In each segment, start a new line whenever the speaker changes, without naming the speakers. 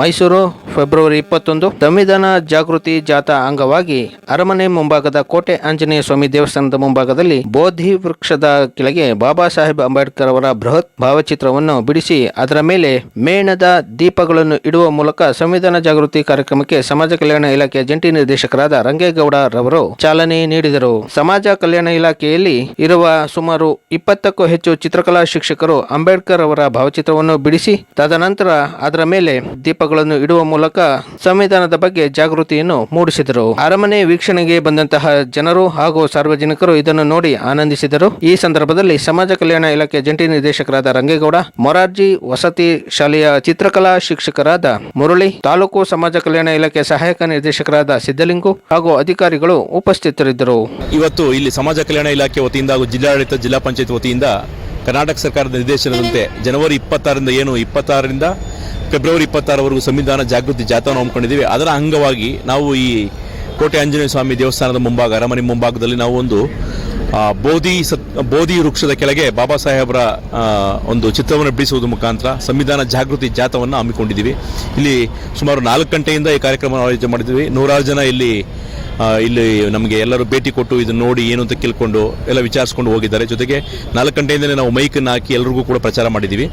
Mysuru, February ಇಪ್ಪತ್ತೊಂದು. ಸಂವಿಧಾನ ಜಾಗೃತಿ ಜಾಥಾ ಅಂಗವಾಗಿ ಅರಮನೆ ಮುಂಭಾಗದ ಕೋಟೆ ಆಂಜನೇಯ ಸ್ವಾಮಿ ದೇವಸ್ಥಾನದ ಮುಂಭಾಗದಲ್ಲಿ ಬೋಧಿ ವೃಕ್ಷದ ಕೆಳಗೆ ಬಾಬಾ ಸಾಹೇಬ್ ಅಂಬೇಡ್ಕರ್ ಅವರ ಬೃಹತ್ ಭಾವಚಿತ್ರವನ್ನು ಬಿಡಿಸಿ ಅದರ ಮೇಲೆ ಮೇಣದ ದೀಪಗಳನ್ನು ಇಡುವ ಮೂಲಕ ಸಂವಿಧಾನ ಜಾಗೃತಿ ಕಾರ್ಯಕ್ರಮಕ್ಕೆ ಸಮಾಜ ಕಲ್ಯಾಣ ಇಲಾಖೆಯ ಜಂಟಿ ನಿರ್ದೇಶಕರಾದ ರಂಗೇಗೌಡ ರವರು ಚಾಲನೆ ನೀಡಿದರು. ಸಮಾಜ ಕಲ್ಯಾಣ ಇಲಾಖೆಯಲ್ಲಿ ಇರುವ ಸುಮಾರು ಇಪ್ಪತ್ತಕ್ಕೂ ಹೆಚ್ಚು ಚಿತ್ರಕಲಾ ಶಿಕ್ಷಕರು ಅಂಬೇಡ್ಕರ್ ಅವರ ಭಾವಚಿತ್ರವನ್ನು ಬಿಡಿಸಿ, ತದನಂತರ ಅದರ ಮೇಲೆ ದೀಪಗಳನ್ನು ಇಡುವ ಮೂಲಕ ಸಂವಿಧಾನದ ಬಗ್ಗೆ ಜಾಗೃತಿಯನ್ನು ಮೂಡಿಸಿದರು. ಅರಮನೆ ವೀಕ್ಷಣೆಗೆ ಬಂದಂತಹ ಜನರು ಹಾಗೂ ಸಾರ್ವಜನಿಕರು ಇದನ್ನು ನೋಡಿ ಆನಂದಿಸಿದರು. ಈ ಸಂದರ್ಭದಲ್ಲಿ ಸಮಾಜ ಕಲ್ಯಾಣ ಇಲಾಖೆ ಜಂಟಿ ನಿರ್ದೇಶಕರಾದ ರಂಗೇಗೌಡ, ಮೊರಾರ್ಜಿ ವಸತಿ ಶಾಲೆಯ ಚಿತ್ರಕಲಾ ಶಿಕ್ಷಕರಾದ ಮುರಳಿ, ತಾಲೂಕು ಸಮಾಜ ಕಲ್ಯಾಣ ಇಲಾಖೆ ಸಹಾಯಕ ನಿರ್ದೇಶಕರಾದ ಸಿದ್ದಲಿಂಗು ಹಾಗೂ ಅಧಿಕಾರಿಗಳು ಉಪಸ್ಥಿತರಿದ್ದರು.
ಇವತ್ತು ಇಲ್ಲಿ ಸಮಾಜ ಕಲ್ಯಾಣ ಇಲಾಖೆ ವತಿಯಿಂದ ಹಾಗೂ ಜಿಲ್ಲಾಡಳಿತ, ಜಿಲ್ಲಾ ಪಂಚಾಯತ್ ವತಿಯಿಂದ ಕರ್ನಾಟಕ ಸರ್ಕಾರದ ನಿರ್ದೇಶನದಂತೆ ಜನವರಿ ಇಪ್ಪತ್ತಾರರಿಂದ ಏನು, ಇಪ್ಪತ್ತಾರರಿಂದ ಫೆಬ್ರವರಿ ಇಪ್ಪತ್ತಾರವರೆಗೂ ಸಂವಿಧಾನ ಜಾಗೃತಿ ಜಾಥಾವನ್ನು ಹಮ್ಮಿಕೊಂಡಿದ್ದೀವಿ. ಅದರ ಅಂಗವಾಗಿ ನಾವು ಈ ಕೋಟೆ ಆಂಜನೇಯ ಸ್ವಾಮಿ ದೇವಸ್ಥಾನದ ಮುಂಭಾಗ, ಅರಮನೆ ಮುಂಭಾಗದಲ್ಲಿ ನಾವು ಒಂದು ಬೋಧಿ ಸತ್, ಬೋಧಿ ವೃಕ್ಷದ ಕೆಳಗೆ ಬಾಬಾ ಸಾಹೇಬರ ಒಂದು ಚಿತ್ರವನ್ನು ಬಿಡಿಸುವುದರ ಮುಖಾಂತರ ಸಂವಿಧಾನ ಜಾಗೃತಿ ಜಾಥಾವನ್ನು ಹಮ್ಮಿಕೊಂಡಿದ್ದೀವಿ. ಇಲ್ಲಿ ಸುಮಾರು ನಾಲ್ಕು ಗಂಟೆಯಿಂದ ಈ ಕಾರ್ಯಕ್ರಮವನ್ನು ಆಯೋಜನೆ ಮಾಡಿದ್ದೀವಿ. ನೂರಾರು ಜನ ಇಲ್ಲಿ ಇಲ್ಲಿ ನಮಗೆ ಎಲ್ಲರೂ ಭೇಟಿ ಕೊಟ್ಟು ಇದನ್ನು ನೋಡಿ ಏನು ಅಂತ ಕೇಳ್ಕೊಂಡು ಎಲ್ಲ ವಿಚಾರಿಸ್ಕೊಂಡು ಹೋಗಿದ್ದಾರೆ. ಜೊತೆಗೆ ನಾಲ್ಕು ಗಂಟೆಯಿಂದಲೇ ನಾವು ಮೈಕನ್ನು ಹಾಕಿ ಎಲ್ಲರಿಗೂ ಕೂಡ ಪ್ರಚಾರ ಮಾಡಿದ್ದೀವಿ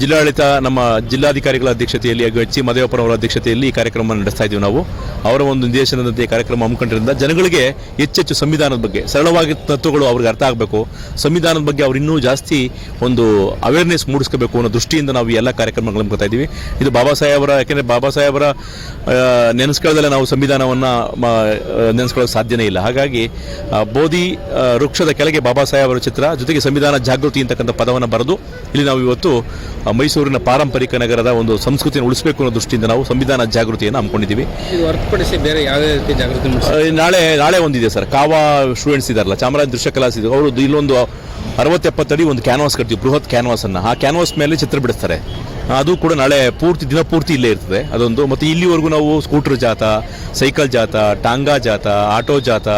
ಜಿಲ್ಲಾಡಳಿತ ನಮ್ಮ ಜಿಲ್ಲಾಧಿಕಾರಿಗಳ ಅಧ್ಯಕ್ಷತೆಯಲ್ಲಿ ಹಾಗೂ ಎಚ್ ಅವರ ಅಧ್ಯಕ್ಷತೆಯಲ್ಲಿ ಈ ಕಾರ್ಯಕ್ರಮ ನಡೆಸ್ತಾ ಇದ್ದೀವಿ ನಾವು. ಅವರ ಒಂದು ನಿರ್ದೇಶನದಂತೆ ಕಾರ್ಯಕ್ರಮ ಹಮ್ಮಿಕೊಂಡಿದ್ದರಿಂದ ಜನಗಳಿಗೆ ಹೆಚ್ಚೆಚ್ಚು ಸಂವಿಧಾನದ ಬಗ್ಗೆ ಸರಳವಾಗಿ ತತ್ವಗಳು ಅವ್ರಿಗೆ ಅರ್ಥ ಆಗಬೇಕು. ಸಂವಿಧಾನದ ಬಗ್ಗೆ ಅವ್ರು ಇನ್ನೂ ಜಾಸ್ತಿ ಒಂದು ಅವೇರ್ನೆಸ್ ಮೂಡಿಸ್ಕೋಬೇಕು ಅನ್ನೋ ದೃಷ್ಟಿಯಿಂದ ನಾವು ಎಲ್ಲ ಕಾರ್ಯಕ್ರಮಗಳನ್ನು ಬರ್ತಾ ಇದ್ದೀವಿ. ಇದು ಬಾಬಾ ಸಾಹೇಬರ, ಯಾಕೆಂದರೆ ಬಾಬಾ ಸಾಹೇಬರ ನೆನೆಸ್ಕೊಳ್ಳದಲ್ಲೇ ನಾವು ಸಂವಿಧಾನವನ್ನು ನೆನೆಸ್ಕೊಳ್ಳೋಕೆ ಸಾಧ್ಯನೇ ಇಲ್ಲ. ಹಾಗಾಗಿ ಬೋಧಿ ವೃಕ್ಷದ ಕೆಳಗೆ ಬಾಬಾ ಸಾಹೇಬರ ಚಿತ್ರ ಜೊತೆಗೆ ಸಂವಿಧಾನ ಜಾಗೃತಿ ಅಂತಕ್ಕಂಥ ಪದವನ್ನು ಬರೆದು ಇಲ್ಲಿ ನಾವು ಇವತ್ತು ಮೈಸೂರಿನ ಪಾರಂಪರಿಕ ನಗರದ ಒಂದು ಸಂಸ್ಕೃತಿಯನ್ನು ಉಳಿಸಬೇಕು ಅನ್ನೋ ದೃಷ್ಟಿಯಿಂದ ನಾವು ಸಂವಿಧಾನ ಜಾಗೃತಿಯನ್ನು ಹಮ್ಮಿಕೊಂಡಿದ್ದೀವಿ
ಹೊರತುಪಡಿಸಿ ಬೇರೆ ಯಾವುದೇ ರೀತಿ ಜಾಗೃತಿ
ನಾಳೆ ನಾಳೆ ಒಂದಿದೆ ಸರ್. ಕಾವಾ ಸ್ಟೂಡೆಂಟ್ಸ್ ಇದಾರಲ್ಲ ಚಾಮರಾಜ ದೃಶ್ಯ ಕಲಾಸಿದ್ರು ಇದೆ ಅವರು ಇಲ್ಲೊಂದು ಅರವತ್ತೆಪ್ಪತ್ತಡಿ ಒಂದು ಕ್ಯಾನ್ವಾಸ್ ಕಟ್ತೀವಿ, ಬೃಹತ್ ಕ್ಯಾನ್ವಾಸ್ ಅನ್ನ ಆ ಕ್ಯಾನ್ವಾಸ್ ಮೇಲೆ ಚಿತ್ರ ಬಿಡಿಸ್ತಾರೆ. ಅದು ಕೂಡ ನಾಳೆ ಪೂರ್ತಿ, ದಿನ ಪೂರ್ತಿ ಇಲ್ಲೇ ಇರ್ತದೆ. ಅದೊಂದು, ಮತ್ತು ಇಲ್ಲಿವರೆಗೂ ನಾವು ಸ್ಕೂಟರ್ ಜಾತ, ಸೈಕಲ್ ಜಾತ, ಟಾಂಗಾ ಜಾತ, ಆಟೋ ಜಾತ,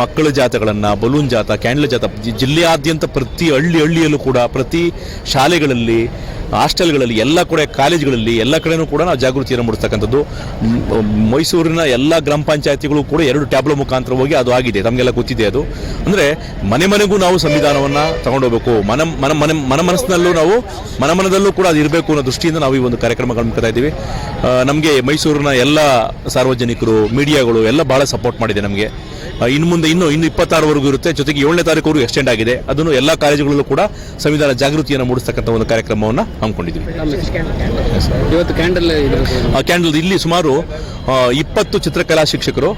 ಮಕ್ಕಳ ಜಾಥಗಳನ್ನು ಬಲೂನ್ ಜಾತ, ಕ್ಯಾಂಡಲ್ ಜಾತ ಜಿಲ್ಲೆಯಾದ್ಯಂತ ಪ್ರತಿ ಹಳ್ಳಿ ಹಳ್ಳಿಯಲ್ಲೂ ಕೂಡ ಪ್ರತಿ ಶಾಲೆಗಳಲ್ಲಿ ಹಾಸ್ಟೆಲ್ಗಳಲ್ಲಿ ಎಲ್ಲ ಕಡೆ, ಕಾಲೇಜುಗಳಲ್ಲಿ ಎಲ್ಲ ಕಡೆನೂ ಕೂಡ ನಾವು ಜಾಗೃತಿಯನ್ನು ಮೂಡಿಸ್ತಕ್ಕಂಥದ್ದು ಮೈಸೂರಿನ ಎಲ್ಲ ಗ್ರಾಮ ಪಂಚಾಯತಿಗಳು ಕೂಡ ಎರಡು ಟ್ಯಾಬ್ಲೋ ಮುಖಾಂತರ ಹೋಗಿ ಅದು ಆಗಿದೆ, ತಮಗೆಲ್ಲ ಗೊತ್ತಿದೆ ಅದು. ಅಂದರೆ ಮನೆ ಮನೆಗೂ ನಾವು ಸಂವಿಧಾನವನ್ನು ತಗೊಂಡೋಗ್ಬೇಕು. ಮನ ಮನ, ಮನೆ, ಮನ ಮನಸ್ಸಿನಲ್ಲೂ ನಾವು, ಮನ ಮನದಲ್ಲೂ ಕೂಡ ಅದು ಇರಬೇಕು ಅನ್ನೋ ದೃಷ್ಟಿಯಿಂದ ನಾವು ಈ ಒಂದು ಕಾರ್ಯಕ್ರಮಗಳನ್ನು ಮಾಡ್ತಾ ಇದ್ದೀವಿ. ನಮಗೆ ಮೈಸೂರಿನ ಎಲ್ಲ ಸಾರ್ವಜನಿಕರು, ಮೀಡಿಯಾಗಳು ಎಲ್ಲ ಭಾಳ ಸಪೋರ್ಟ್ ಮಾಡಿದೆ ನಮಗೆ. ಇನ್ನು ಮುಂದೆ ಇನ್ನು ಇನ್ನು ಇಪ್ಪತ್ತಾರವರೆಗೂ ಇರುತ್ತೆ. ಜೊತೆಗೆ ಏಳನೇ ತಾರೀಕು ಎಕ್ಸ್ಟೆಂಡ್ ಆಗಿದೆ. ಅದನ್ನು ಎಲ್ಲ ಕಾಲೇಜುಗಳಲ್ಲೂ ಕೂಡ ಸಂವಿಧಾನ ಜಾಗೃತಿಯನ್ನು ಮೂಡಿಸ್ತಕ್ಕಂಥ ಒಂದು ಕಾರ್ಯಕ್ರಮವನ್ನು ಹಮ್ಮಿಕೊಂಡಿದ್ದೀವಿ.
ಇವತ್ತು ಕ್ಯಾಂಡಲ್
ಆ ಕ್ಯಾಂಡಲ್ ಇಲ್ಲಿ ಸುಮಾರು ಇಪ್ಪತ್ತು ಚಿತ್ರಕಲಾ ಶಿಕ್ಷಕರು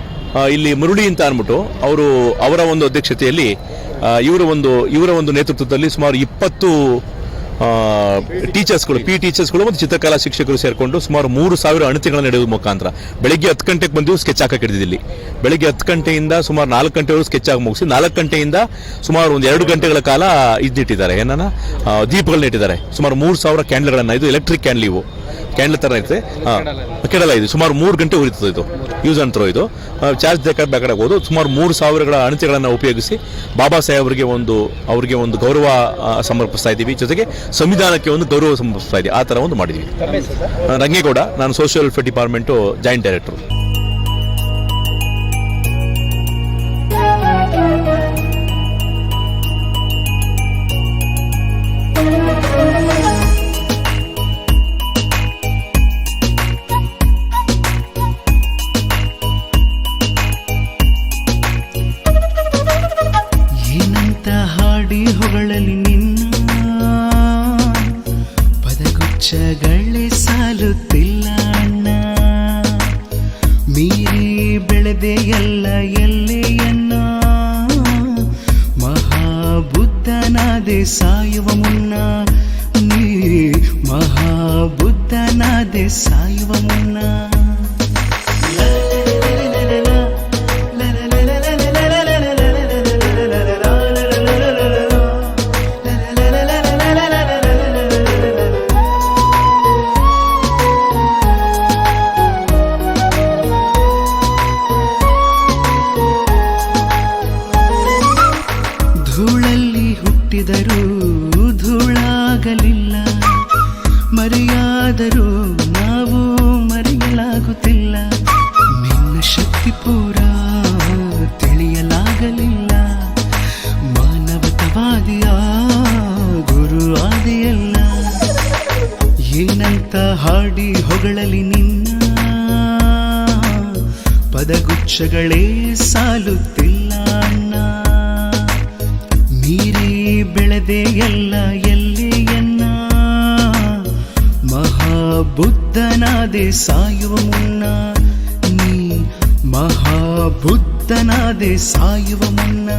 ಇಲ್ಲಿ ಮುರುಳಿ ಅಂತ ಅಂದ್ಬಿಟ್ಟು ಅವರು ಅವರ ಒಂದು ಅಧ್ಯಕ್ಷತೆಯಲ್ಲಿ ಇವರ ಒಂದು ಇವರ ಒಂದು ನೇತೃತ್ವದಲ್ಲಿ ಸುಮಾರು ಇಪ್ಪತ್ತು ಟೀಚರ್ಸ್ಗಳು ಪಿ ಟೀಚರ್ಸ್ಗಳು ಮತ್ತು ಚಿತ್ರಕಲಾ ಶಿಕ್ಷಕರು ಸೇರಿಕೊಂಡು ಸುಮಾರು ಮೂರು ಸಾವಿರ ಅಣತಿಗಳನ್ನು ನಡೆಯುವ ಮುಖಾಂತರ. ಬೆಳಿಗ್ಗೆ ಹತ್ತು ಗಂಟೆಗೆ ಬಂದು ಸ್ಕೆಚ್ ಹಾಕಕ್ಕೆ ಹಿಡಿದಿಲ್ಲಿ ಬೆಳಿಗ್ಗೆ ಹತ್ತು ಗಂಟೆಯಿಂದ ಸುಮಾರು ನಾಲ್ಕು ಗಂಟೆವರೆಗೂ ಸ್ಕೆಚ್ ಹಾಕಿ ಮುಗಿಸಿ, ನಾಲ್ಕು ಗಂಟೆಯಿಂದ ಸುಮಾರು ಒಂದು ಎರಡು ಗಂಟೆಗಳ ಕಾಲ ಇದ್ದಿಟ್ಟಿದ್ದಾರೆ. ಏನನ್ನ ದೀಪಗಳನ್ನ ಇಟ್ಟಿದ್ದಾರೆ. ಸುಮಾರು ಮೂರು ಸಾವಿರ ಕ್ಯಾಂಡಲ್ಗಳನ್ನು ಇದು ಎಲೆಕ್ಟ್ರಿಕ್ ಕ್ಯಾಂಡಲ್ ಇವು. ಕ್ಯಾಂಡಲ್ ಥರ ಇರುತ್ತೆ. ಹಾಂ ಕೆಡಲ್ಲ ಇದು. ಸುಮಾರು ಮೂರು ಗಂಟೆ ಉರಿತದೆ ಇದು. ಯೂಸ್ ಅಂಡ್ ಥ್ರೋ ಇದು. ಚಾರ್ಜ್ ಬೇಕಾದ ಬೇಕಾದ್ರೆ ಹೋಗೋದು ಸುಮಾರು ಮೂರು ಸಾವಿರಗಳ ಅಣತಿಗಳನ್ನು ಉಪಯೋಗಿಸಿ ಬಾಬಾ ಸಾಹೇಬ್ ಅವರಿಗೆ ಒಂದು ಅವರಿಗೆ ಒಂದು ಗೌರವ ಸಮರ್ಪಿಸ್ತಾ ಇದ್ದೀವಿ. ಜೊತೆಗೆ ಸಂವಿಧಾನಕ್ಕೆ ಒಂದು ಗೌರವ ಸಮರ್ಪಿಸ್ತಾ ಇದ್ದೀವಿ ಆ ಥರ ಒಂದು ಮಾಡಿದ್ದೀವಿ ರಂಗೇಗೌಡ ನಾನು
social welfare department joint director ಬೆಳೆದೆ ಎಲ್ಲ ಎಲ್ಲೆಯನ್ನ ಮಹಾಬುದ್ಧನಾದೆ ಸಾಯುವ ಮುನ್ನ ನೀ ಮಹಾಬುದ್ಧನಾದೆ ಸಾಯುವ ಮುನ್ನ ಮರೆಯಾದರೂ ನಾವು ಮರೆಯಲಾಗುತ್ತಿಲ್ಲ. ನಿನ್ನ ಶಕ್ತಿ ಪೂರ ತಿಳಿಯಲಾಗಲಿಲ್ಲ. ಮಾನವತವಾದಿಯ ಗುರು ಆದಿಯಲ್ಲ. ಏನಂತ ಹಾಡಿ ಹೊಗಳಲಿ ನಿನ್ನ. ಪದಗುಚ್ಛಗಳೇ ಸಾಲುತ್ತಿಲ್ಲ ಅಣ್ಣ. ಮೀರಿ ಬೆಳೆದೆ ಎಲ್ಲ ಎಲ್ಲೆಯನ್ನ బుద్ధనాదే సాయువమున్నా నీ మహాబుద్ధనాదే సాయువమున్నా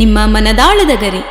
ನಿಮ್ಮ ಮನದಾಳದ ಗರಿ.